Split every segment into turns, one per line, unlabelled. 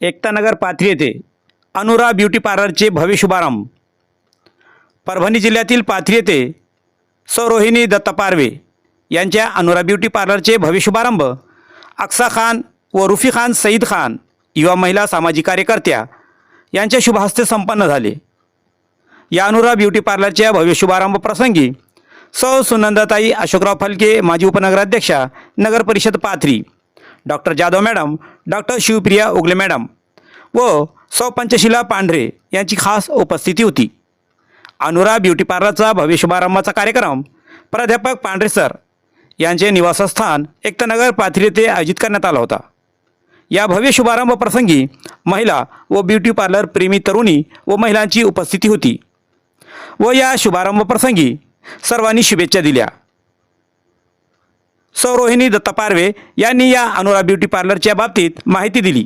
एकतानगर पाथरी येथे अनुरा ब्युटी पार्लरचे भव्य शुभारंभ. परभणी जिल्ह्यातील पाथरी येथे सौरोहिणी दत्ता पारवे यांच्या अनुरा ब्युटी पार्लरचे भव्य शुभारंभ. अक्सा खान व रुफी खान सईद खान युवा महिला सामाजिक कार्यकर्त्या यांच्या शुभहस्ते संपन्न झाले. या अनुरा ब्युटी पार्लरच्या भव्य शुभारंभ प्रसंगी सौ सुनंदाताई अशोकराव फलके माजी उपनगराध्यक्षा नगर परिषद Pathri doctor Jadhav madam doctor Shivpriya Ugale madam व सौ पंचशिला पांढरे यांची खास उपस्थिती होती. अनुरा ब्युटी पार्लरचा भव्य शुभारंभाचा कार्यक्रम प्राध्यापक पांढरे सर यांचे निवासस्थान एकतानगर पाथरी येथे आयोजित करण्यात आला होता. या भव्य शुभारंभ प्रसंगी महिला व ब्युटी पार्लर प्रेमी तरुणी व महिलांची उपस्थिती होती व या शुभारंभ प्रसंगी सर्वांनी शुभेच्छा दिल्या. सौरोहिणी दत्ता पारवे यांनी या अनुरा ब्युटी पार्लरच्या बाबतीत माहिती दिली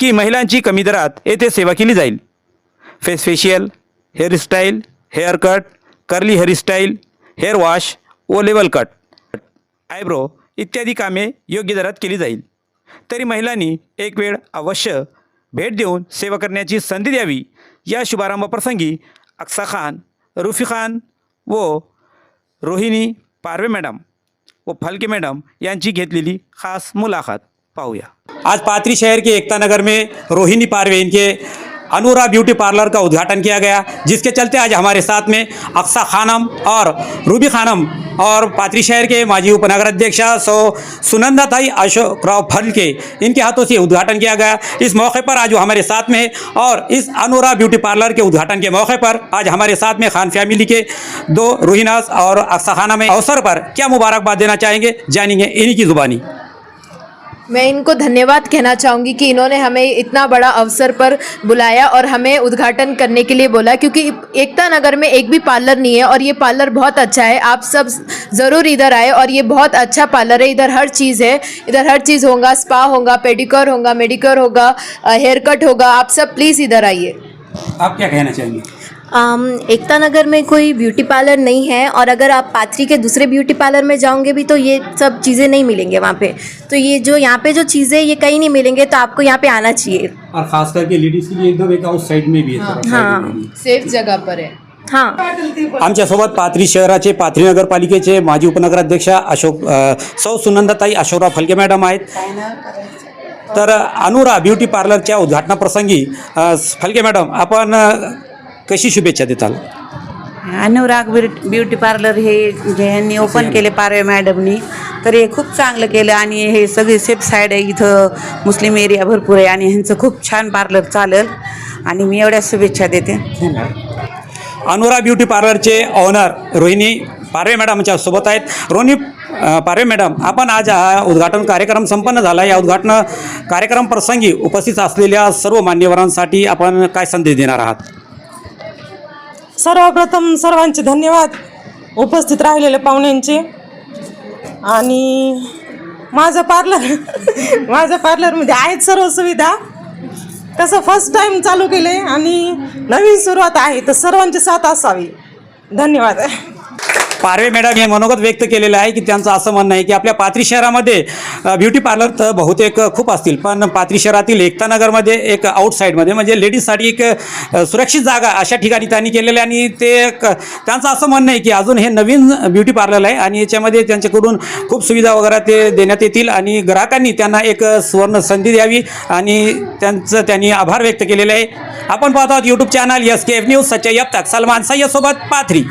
की महिलांची कमी दरात येथे सेवा केली जाईल. Face facial hairstyle hair cut curly hairstyle hair wash व लेवल कट आयब्रो इत्यादी कामे योग्य दरात केली जाईल. तरी महिलांनी एक वेळ अवश्य भेट देऊन सेवा करण्याची संधी द्यावी. या शुभारंभप्रसंगी अक्सा खान रुफी खान व रोहिणी पारवे मॅडम व फलके मॅडम यांची घेतलेली खास मुलाखत पाहूया. आज पात्री शहर के एकता नगर में रोहिणी पारवे इनके अनुरा ब्यूटी पार्लर का उद्घाटन किया गया, जिसके चलते आज हमारे साथ में अक्सा खानम और रूबी खानम और पात्री शहर के माजी उपनगराध्यक्षा सो सुनंदा ताई अशोक राव फल के, इनके हाथों से उद्घाटन किया गया। इस मौके पर आज वो हमारे साथ में है और इस अनुरा ब्यूटी पार्लर के उद्घाटन के मौके पर आज हमारे साथ में खान फैमिली के दो रूहिनास और अक्सा खाना में अवसर पर क्या मुबारकबाद देना चाहेंगे, जानेंगे इन्हीं की ज़ुबानी।
मैं इनको धन्यवाद कहना चाहूँगी कि इन्होंने हमें इतना बड़ा अवसर पर बुलाया और हमें उद्घाटन करने के लिए बोला, क्योंकि एकता नगर में एक भी पार्लर नहीं है और ये पार्लर बहुत अच्छा है। आप सब ज़रूर इधर आए और ये बहुत अच्छा पार्लर है। इधर हर चीज़ है। इधर हर चीज़ होगा, स्पा होगा, पेडिक्योर होगा, मेडिक्योर होगा, हेयर कट होगा। आप सब प्लीज़ इधर आइए।
आप क्या कहना चाहेंगे?
एकता नगर में कोई ब्यूटी पार्लर नहीं है और अगर आप पाथरी के दूसरे ब्यूटी पार्लर में जाओगे भी तो ये सब चीज़ें नहीं मिलेंगे वहाँ पे। तो ये जो यहाँ पे जो चीज़ें ये कहीं नहीं मिलेंगे तो आपको यहाँ पे आना चाहिए।
और खास करके लेडीज़ के लिए एकदम एक आउट साइड में भी आहे
हाँ हाँ।
सेफ़ जगह पर है।
हाँ।
आमच्यासोबत पाथरी शहराचे पाथरी नगरपालिकेचे माजी उपनगराध्यक्ष अशोक सौ सुनंदाताई अशोकराव फलके मॅडम आहेत. तर अनुरा ब्युटी पार्लरच्या उद्घाटनाप्रसंगी अ, फलके मॅडम आपण अ, कशी शुभेच्छा देताल?
अनुराग ब्युट ब्युटी पार्लर हे जे यांनी ओपन केले पारवे मॅडमनी तर हे खूप चांगलं केलं आणि हे सगळी सेफ साईड आहे इथं. मुस्लिम एरिया भरपूर आहे आणि ह्यांचं खूप छान पार्लर चालेल. आणि मी एवढ्या शुभेच्छा देते.
अनुरा ब्युटी पार्लरचे ओनर रोहिणी पारवे मॅडम आमच्यासोबत आहेत. रोहिणी पारवे मॅडम आपण आज हा उद्घाटन कार्यक्रम संपन्न झाला. या उद्घाटन कार्यक्रम प्रसंगी उपस्थित असलेल्या सर्व मान्यवरांसाठी आपण काय संदेश देणार आहात?
सर्वप्रथम सर्वांचे धन्यवाद. उपस्थित राहिलेल्या पाहुण्यांचे. आणि माझं पार्लर माझ्या पार्लरमध्ये आहेत सर्व सुविधा. कसं फर्स्ट टाईम चालू केले आणि नवीन सुरुवात आहे. तर सर्वांची साथ असावी. धन्यवाद.
पारवे मॅडम हे मनोगत व्यक्त केलेलं आहे की त्यांचं असं म्हणणं आहे की आपल्या पाथरी शहरामध्ये ब्युटी पार्लर तर बहुतेक खूप असतील. पण पाथरी शहरातील एकतानगरमध्ये एक आउटसाईडमध्ये म्हणजे लेडीजसाठी एक सुरक्षित जागा अशा ठिकाणी त्यांनी केलेलं आहे. आणि ते एक त्यांचं असं म्हणणं आहे की अजून हे नवीन ब्युटी पार्लर आहे आणि याच्यामध्ये त्यांच्याकडून खूप सुविधा वगैरे ते देण्यात येतील आणि ग्राहकांनी त्यांना एक सुवर्ण संधी द्यावी आणि त्यांचं त्यांनी आभार व्यक्त केलेले आहे. आपण पाहतो आहोत YouTube channel S K F news सच्चाई यप्ताक सलमान सय्यदसोबत पाथरी.